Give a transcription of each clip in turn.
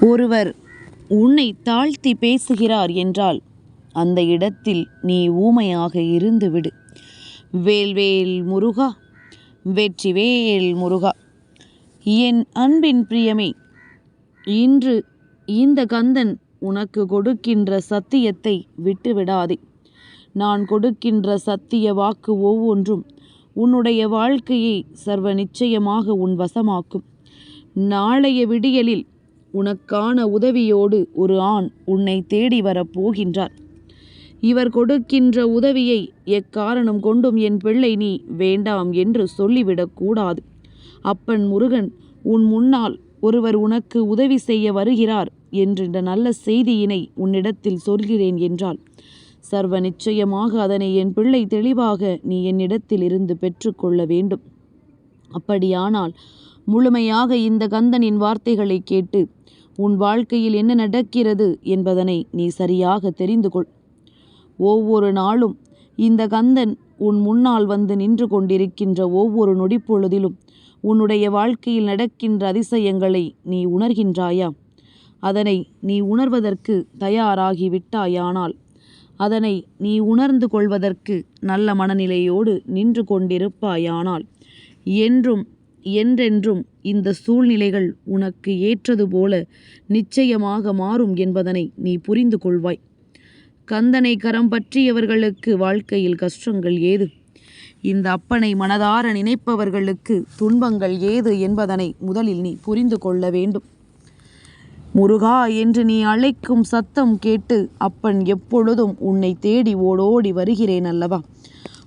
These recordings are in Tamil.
ஒருவர் உன்னை தாழ்த்தி பேசுகிறார் என்றால் அந்த இடத்தில் நீ ஊமையாக இருந்துவிடு. வேல்வேல் முருகா வெற்றிவேல் முருகா என் அன்பின் பிரியமே இன்று இந்த கந்தன் உனக்கு கொடுக்கின்ற சத்தியத்தை விட்டுவிடாதே. நான் கொடுக்கின்ற சத்திய வாக்கு ஒவ்வொன்றும் உன்னுடைய வாழ்க்கையை சர்வ நிச்சயமாக உன் வசமாக்கும். நாளைய விடியலில் உனக்கான உதவியோடு ஒரு ஆண் உன்னை தேடி வரப் போகின்றார். இவர் கொடுக்கின்ற உதவியை எக்காரணம் கொண்டும் என் பிள்ளை நீ வேண்டாம் என்று சொல்லிவிடக்கூடாது அப்பன் முருகன் உன் முன்னால் ஒருவர் உனக்கு உதவி செய்ய வருகிறார் என்ற நல்ல செய்தியினை உன்னிடத்தில் சொல்கிறேன் என்றால் சர்வ நிச்சயமாக அதனை என் பிள்ளை தெளிவாக நீ என்னிடத்தில் இருந்து பெற்றுக்கொள்ள வேண்டும். அப்படியானால் முழுமையாக இந்த கந்தனின் வார்த்தைகளை கேட்டு உன் வாழ்க்கையில் என்ன நடக்கிறது? என்பதனை நீ சரியாக தெரிந்து கொள் ஒவ்வொரு நாளும் இந்த கந்தன் உன் முன்னால் வந்து நின்று கொண்டிருக்கின்ற ஒவ்வொரு நொடிப்பொழுதிலும் உன்னுடைய வாழ்க்கையில் நடக்கின்ற அதிசயங்களை நீ உணர்கின்றாயா? அதனை நீ உணர்வதற்கு தயாராகி விட்டாயானால் அதனை நீ உணர்ந்து கொள்வதற்கு நல்ல மனநிலையோடு நின்று கொண்டிருப்பாயானால் என்றும் என்றென்றும் இந்த சூழ்நிலைகள் உனக்கு ஏற்றது போல நிச்சயமாக மாறும் என்பதனை நீ புரிந்து கொள்வாய். கந்தனை கரம் பற்றியவர்களுக்கு வாழ்க்கையில் கஷ்டங்கள் ஏது? இந்த அப்பனை மனதார நினைப்பவர்களுக்கு துன்பங்கள் ஏது என்பதனை முதலில் நீ புரிந்து கொள்ள வேண்டும். முருகா என்று நீ அழைக்கும் சத்தம் கேட்டு அப்பன் எப்பொழுதும் உன்னை தேடி ஓடோடி வருகிறேன் அல்லவா?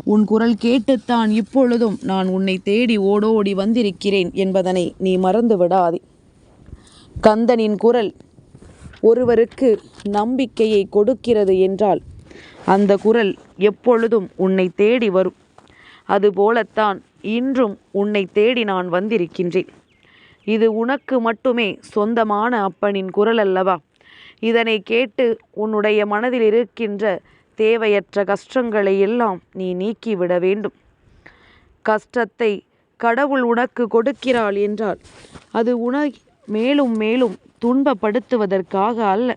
உன் குரல் கேட்டுத்தான் இப்பொழுதும் நான் உன்னை தேடி ஓடோடி வந்திருக்கிறேன் என்பதனை நீ மறந்து விடாதே கந்தனின் குரல் ஒருவருக்கு நம்பிக்கையை கொடுக்கிறது என்றால் அந்த குரல் எப்பொழுதும் உன்னை தேடி வரும். அதுபோலத்தான் இன்றும் உன்னை தேடி நான் வந்திருக்கின்றேன். இது உனக்கு மட்டுமே சொந்தமான அப்பனின் குரல் அல்லவா இதனை கேட்டு உன்னுடைய மனதில் இருக்கின்ற தேவையற்ற கஷ்டங்களை எல்லாம் நீ நீக்கிவிட வேண்டும். கஷ்டத்தை கடவுள் உனக்கு கொடுக்கிறாள் என்றால் அது உன மேலும் மேலும் துன்பப்படுத்துவதற்காக அல்ல.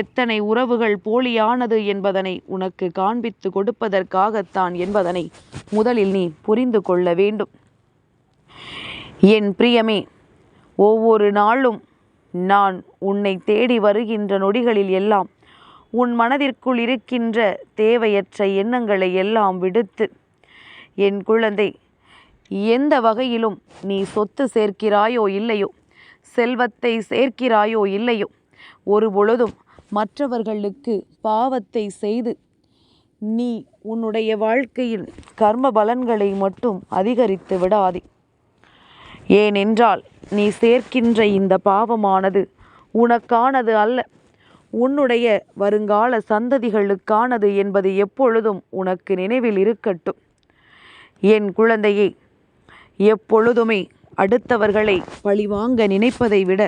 எத்தனை உறவுகள் போலியானது என்பதனை உனக்கு காண்பித்து கொடுப்பதற்காகத்தான் என்பதனை முதலில் நீ புரிந்து கொள்ள வேண்டும். என் பிரியமே ஒவ்வொரு நாளும் நான் உன்னை தேடி வருகின்ற நொடிகளில் எல்லாம் உன் மனதிற்குள் இருக்கின்ற தேவையற்ற எண்ணங்களை எல்லாம் விடுத்து என் குழந்தை எந்த வகையிலும் நீ சொத்து சேர்க்கிறாயோ இல்லையோ செல்வத்தை சேர்க்கிறாயோ இல்லையோ ஒரு பொழுதும் மற்றவர்களுக்கு பாவத்தை செய்து நீ உன்னுடைய வாழ்க்கையில் கர்ம பலன்களை மட்டும் அதிகரித்து விடாதே. ஏனென்றால் நீ சேர்க்கின்ற இந்த பாவமானது உனக்கானது அல்ல. உன்னுடைய வருங்கால சந்ததிகளுக்கானது என்பது எப்பொழுதும் உனக்கு நினைவில் இருக்கட்டும். என் குழந்தையே எப்பொழுதுமே அடுத்தவர்களை பழிவாங்க நினைப்பதை விட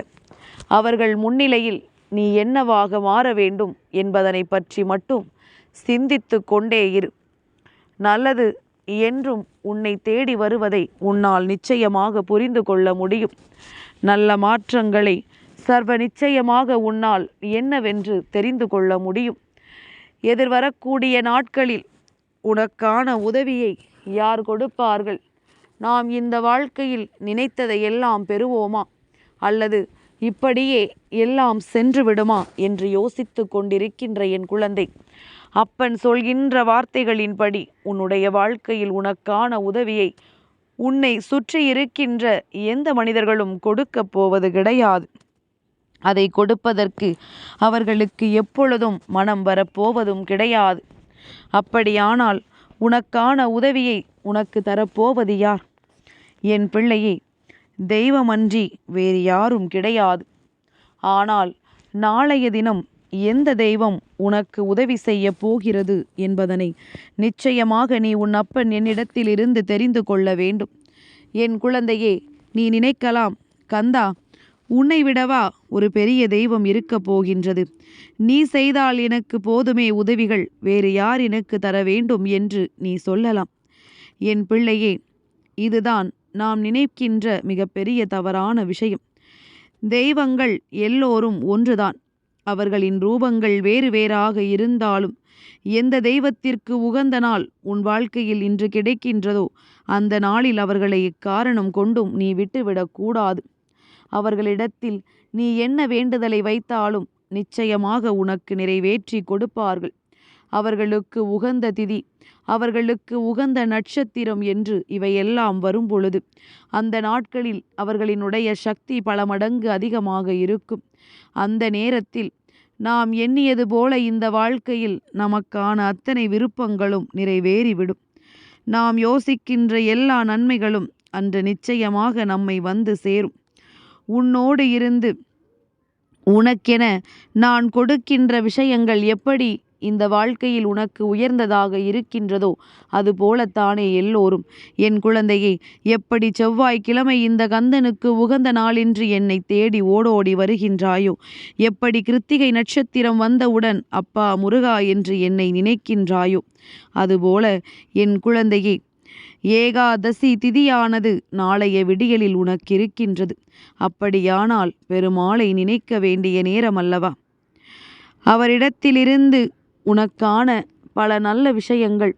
அவர்கள் முன்னிலையில் நீ என்னவாக மாற வேண்டும் என்பதனை பற்றி மட்டும் சிந்தித்து கொண்டே இரு. நல்லது என்றும் உன்னை தேடி வருவதை உன்னால் நிச்சயமாக புரிந்து கொள்ள முடியும். நல்ல மாற்றங்களை சர்வ நிச்சயமாக உன்னால் என்னவென்று தெரிந்து கொள்ள முடியும். எதிர்வரக்கூடிய நாட்களில் உனக்கான உதவியை யார் கொடுப்பார்கள்? நாம் இந்த வாழ்க்கையில் நினைத்ததை எல்லாம் பெறுவோமா? அல்லது இப்படியே எல்லாம் சென்று விடுமா என்று யோசித்து கொண்டிருக்கின்ற என் குழந்தை. அப்பன் சொல்கின்ற வார்த்தைகளின்படி உன்னுடைய வாழ்க்கையில் உனக்கான உதவியை உன்னை சுற்றி இருக்கின்ற எந்த மனிதர்களும் கொடுக்கப் போவது கிடையாது. அதை கொடுப்பதற்கு அவர்களுக்கு எப்பொழுதும் மனம் வரப்போவதும் கிடையாது. அப்படியானால் உனக்கான உதவியை உனக்கு தரப்போவது யார்? என் பிள்ளையே தெய்வமன்றி வேறு யாரும் கிடையாது. ஆனால் நாளைய தினம் எந்த தெய்வம் உனக்கு உதவி செய்ய போகிறது என்பதனை நிச்சயமாக நீ உன் அப்பன் என்னிடத்தில் இருந்து தெரிந்து கொள்ள வேண்டும். என் குழந்தையே நீ நினைக்கலாம் கந்தா உன்னை விடவா ஒரு பெரிய தெய்வம் இருக்கப் போகின்றது. நீ செய்தால் எனக்கு போதுமே உதவிகள் வேறு யார் எனக்கு தர வேண்டும் என்று நீ சொல்லலாம். என் பிள்ளையே இதுதான் நாம் நினைக்கின்ற மிகப்பெரிய தவறான விஷயம். தெய்வங்கள் எல்லோரும் ஒன்றுதான். அவர்களின் ரூபங்கள் வேறு வேறாக இருந்தாலும் எந்த தெய்வத்திற்கு உகந்த நாள் உன் வாழ்க்கையில் இன்று கிடைக்கின்றதோ அந்த நாளில் அவர்களை இக்காரணம் கொண்டும் நீ விட்டுவிடக்கூடாது அவர்களிடத்தில் நீ என்ன வேண்டுதலை வைத்தாலும் நிச்சயமாக உனக்கு நிறைவேற்றி கொடுப்பார்கள். அவர்களுக்கு உகந்த திதி அவர்களுக்கு உகந்த நட்சத்திரம் என்று இவையெல்லாம் வரும்பொழுது அந்த நாட்களில் அவர்களினுடைய சக்தி பல மடங்கு அதிகமாக இருக்கும். அந்த நேரத்தில் நாம் எண்ணியது போல இந்த வாழ்க்கையில் நமக்கான அத்தனை விருப்பங்களும் நிறைவேறிவிடும். நாம் யோசிக்கின்ற எல்லா நன்மைகளும் அன்று நிச்சயமாக நம்மை வந்து சேரும். உன்னோடு இருந்து. உனக்கென நான் கொடுக்கின்ற விஷயங்கள் எப்படி இந்த வாழ்க்கையில் உனக்கு உயர்ந்ததாக இருக்கின்றதோ அதுபோலத்தானே எல்லோரும். என் குழந்தையே எப்படி செவ்வாய்க்கிழமை இந்த கந்தனுக்கு உகந்த நாளின்று என்னை தேடி ஓடோடி வருகின்றாயோ? எப்படி கிருத்திகை நட்சத்திரம் வந்தவுடன் அப்பா முருகா என்று என்னை நினைக்கின்றாயோ? அதுபோல என் குழந்தையே ஏகாதசி திதியானது நாளைய விடியலில் உனக்கு இருக்கின்றது அப்படியானால் பெருமாளை நினைக்க வேண்டிய நேரம் அல்லவா அவரிடத்திலிருந்து உனக்கான பல நல்ல விஷயங்கள்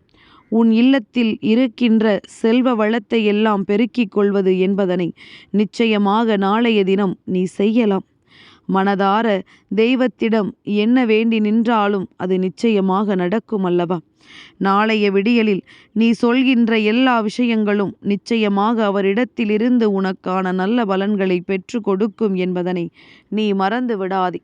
உன் இல்லத்தில் இருக்கின்ற செல்வ வளத்தை எல்லாம் பெருக்கிக் கொள்வது என்பதனை நிச்சயமாக நாளைய தினம் நீ செய்யலாம். மனதார தெய்வத்திடம் என்ன வேண்டி நின்றாலும் அது நிச்சயமாக நடக்கும் அல்லவா? நாளைய விடியலில் நீ சொல்கின்ற எல்லா விஷயங்களும் நிச்சயமாக அவரிடத்திலிருந்து உனக்கான நல்ல பலன்களை பெற்று கொடுக்கும் என்பதனை நீ மறந்து விடாதே.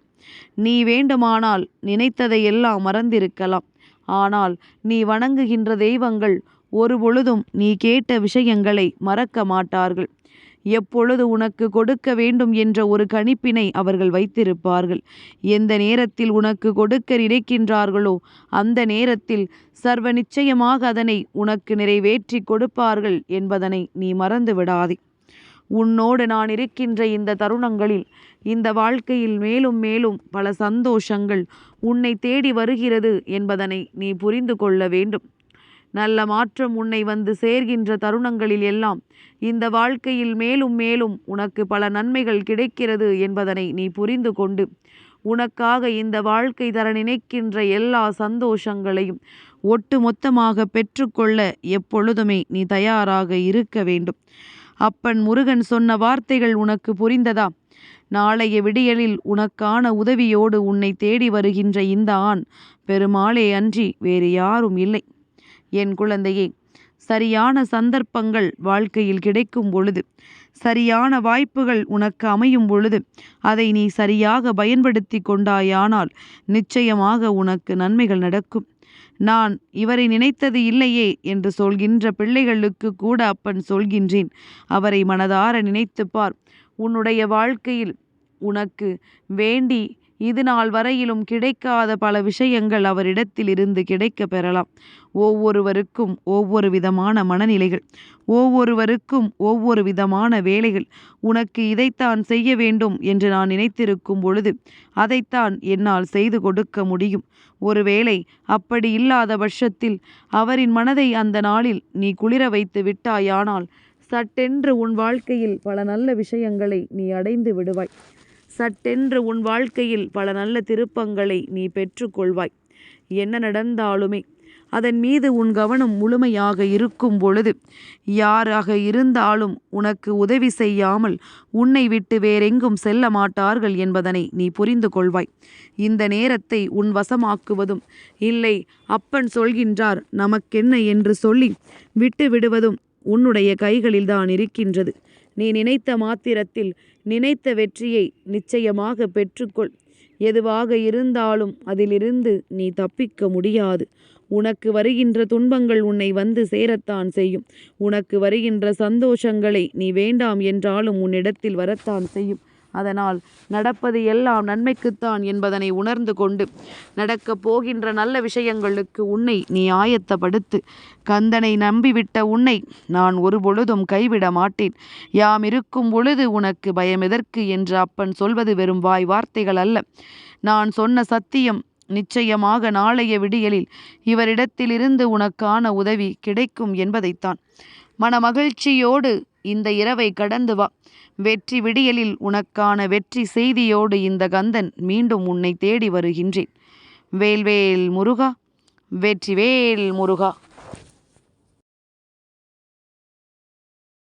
நீ வேண்டுமானால் நினைத்ததையெல்லாம் மறந்திருக்கலாம். ஆனால் நீ வணங்குகின்ற தெய்வங்கள் ஒரு பொழுதும் நீ கேட்ட விஷயங்களை மறக்க மாட்டார்கள். எப்பொழுது உனக்கு கொடுக்க வேண்டும் என்ற ஒரு கணிப்பினை அவர்கள் வைத்திருப்பார்கள். எந்த நேரத்தில் உனக்கு கொடுக்க நினைக்கின்றார்களோ அந்த நேரத்தில் சர்வ நிச்சயமாக அதனை உனக்கு நிறைவேற்றி கொடுப்பார்கள் என்பதனை நீ மறந்து விடாதே. உன்னோடு நான் இருக்கின்ற இந்த தருணங்களில் இந்த வாழ்க்கையில் மேலும் மேலும் பல சந்தோஷங்கள் உன்னை தேடி வருகிறது என்பதனை நீ புரிந்து கொள்ள வேண்டும். நல்ல மாற்றம் உன்னை வந்து சேர்கின்ற தருணங்களில் எல்லாம் இந்த வாழ்க்கையில் மேலும் மேலும் உனக்கு பல நன்மைகள் கிடைக்கிறது என்பதனை நீ புரிந்து கொண்டு உனக்காக இந்த வாழ்க்கை தர நினைக்கின்ற எல்லா சந்தோஷங்களையும் ஒட்டு மொத்தமாக பெற்றுக்கொள்ள எப்பொழுதுமே நீ தயாராக இருக்க வேண்டும். அப்பன் முருகன் சொன்ன வார்த்தைகள் உனக்கு புரிந்ததா? நாளைய விடியலில் உனக்கான உதவியோடு உன்னை தேடி வருகின்ற இந்த ஆண் பெருமாளே அன்றி வேறு யாரும் இல்லை. என் குழந்தையே சரியான சந்தர்ப்பங்கள் வாழ்க்கையில் கிடைக்கும் பொழுது சரியான வாய்ப்புகள் உனக்கு அமையும் பொழுது அதை நீ சரியாக பயன்படுத்தி கொண்டாயானால் நிச்சயமாக உனக்கு நன்மைகள் நடக்கும். நான் இவரை நினைத்தது இல்லையே என்று சொல்கின்ற பிள்ளைகளுக்கு கூட அப்பன் சொல்கின்றேன். அவரை மனதார நினைத்துப்பார் உன்னுடைய வாழ்க்கையில் உனக்கு வேண்டி இது நாள் வரையிலும் கிடைக்காத பல விஷயங்கள் அவரிடத்தில் இருந்து கிடைக்க பெறலாம். ஒவ்வொருவருக்கும் ஒவ்வொரு விதமான மனநிலைகள் ஒவ்வொருவருக்கும் ஒவ்வொரு விதமான வேலைகள். உனக்கு இதைத்தான் செய்ய வேண்டும் என்று நான் நினைத்திருக்கும் பொழுது அதைத்தான் என்னால் செய்து கொடுக்க முடியும். ஒருவேளை அப்படி இல்லாத பட்சத்தில் அவரின் மனதை அந்த நாளில் நீ குளிர வைத்து விட்டாயானால் சட்டென்று உன் வாழ்க்கையில் பல நல்ல விஷயங்களை நீ அடைந்து விடுவாய். சட்டென்று உன் வாழ்க்கையில் பல நல்ல திருப்பங்களை நீ பெற்றுக்கொள்வாய். என்ன நடந்தாலுமே அதன் மீது உன் கவனம் முழுமையாக இருக்கும் பொழுது யாராக இருந்தாலும் உனக்கு உதவி செய்யாமல் உன்னை விட்டு வேறெங்கும் செல்ல மாட்டார்கள் என்பதனை நீ புரிந்து கொள்வாய். இந்த நேரத்தை உன் வசமாக்குவதும் இல்லை அப்பன் சொல்கின்றார் நமக்கென்ன? என்று சொல்லி விட்டு விடுவதும் உன்னுடைய கைகளில்தான் இருக்கின்றது. நீ நினைத்த மாத்திரத்தில் நினைத்த வெற்றியை நிச்சயமாக பெற்றுக்கொள். எதுவாக இருந்தாலும் அதிலிருந்து நீ தப்பிக்க முடியாது. உனக்கு வருகின்ற துன்பங்கள் உன்னை வந்து சேரத்தான் செய்யும். உனக்கு வருகின்ற சந்தோஷங்களை நீ வேண்டாம் என்றாலும் உன்னிடத்தில் வரத்தான் செய்யும். அதனால் நடப்பது எல்லாம் நன்மைக்குத்தான் என்பதனை உணர்ந்து கொண்டு நடக்கப் போகின்ற நல்ல விஷயங்களுக்கு உன்னை நீ ஆயத்தப்படுத்து. கந்தனை நம்பிவிட்ட உன்னை நான் ஒரு பொழுதும் கைவிட மாட்டேன். யாம் இருக்கும் பொழுது உனக்கு பயம் எதற்கு என்று அப்பன் சொல்வது வெறும் வாய் வார்த்தைகள் அல்ல. நான் சொன்ன சத்தியம் நிச்சயமாக நாளைய விடியலில் இவரிடத்திலிருந்து உனக்கான உதவி கிடைக்கும் என்பதைத்தான். மன மகிழ்ச்சியோடு இந்த இரவை கடந்து வா. வெற்றி விடியலில் உனக்கான வெற்றி செய்தியோடு இந்த கந்தன் மீண்டும் உன்னை தேடி வருகின்றேன். வேல்வேல் முருகா வெற்றிவேல் முருகா.